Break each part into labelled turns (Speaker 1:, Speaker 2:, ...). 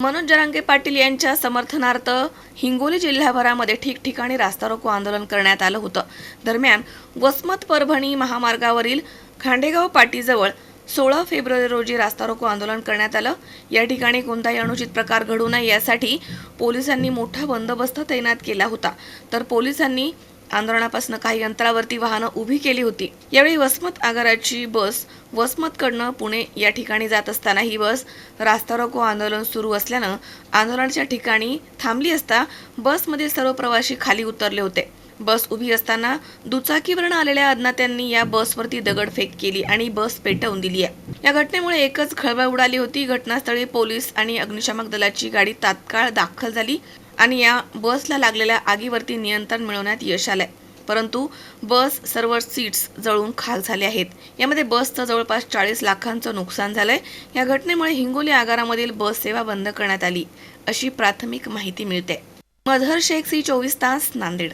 Speaker 1: मनोज जरांगे पाटील यांच्या समर्थनार्थ हिंगोली जिल्हाभरामध्ये ठिकठिकाणी रास्ता रोको आंदोलन करण्यात आलं होतं. दरम्यान वसमत परभणी महामार्गावरील खांडेगाव पाटीजवळ सोळा फेब्रुवारी रोजी रास्ता रोको आंदोलन करण्यात आलं. या ठिकाणी कोणताही अनुचित प्रकार घडू नये यासाठी पोलिसांनी मोठा बंदोबस्त तैनात केला होता. तर पोलिसांनी आंदोलनापासून काही अंतरावरती वाहनं उभी केली होती. यावेळी वसमत आगाराची बस वसमतकडनं पुणे या ठिकाणी जात असताना ही बस रास्ता रोको आंदोलन सुरू असल्यानं आंदोलनाच्या ठिकाणी थांबली असता बसमधील सर्व प्रवासी खाली उतरले होते. बस उभी असताना दुचाकीवरून आलेल्या अज्ञात्यांनी या बसवरती दगडफेक केली आणि बस पेटवून दिली आहे. या घटनेमुळे एकच खळबळ उडाली होती. घटनास्थळी पोलीस आणि अग्निशामक दलाची गाडी तात्काळ दाखल झाली. आणि या बसला लागलेल्या आगीवरती नियंत्रण मिळवण्यात यश आलंय. परंतु बस सर्व सीट्स जळून खाक झाले आहेत. यामध्ये बसचं जवळपास चाळीस लाखांचं नुकसान झालंय. या घटनेमुळे हिंगोली आगारामधील बस सेवा बंद करण्यात आली अशी प्राथमिक माहिती मिळते. मधर शेख सी चोवीस तास नांदेड.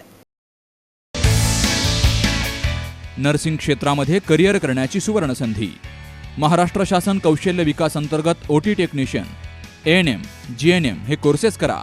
Speaker 2: नर्सिंग क्षेत्रामध्ये करिअर करण्याची सुवर्ण संधी महाराष्ट्र शासन कौशल्य विकास अंतर्गत O T technician N M G N M हे कोर्सेस करा.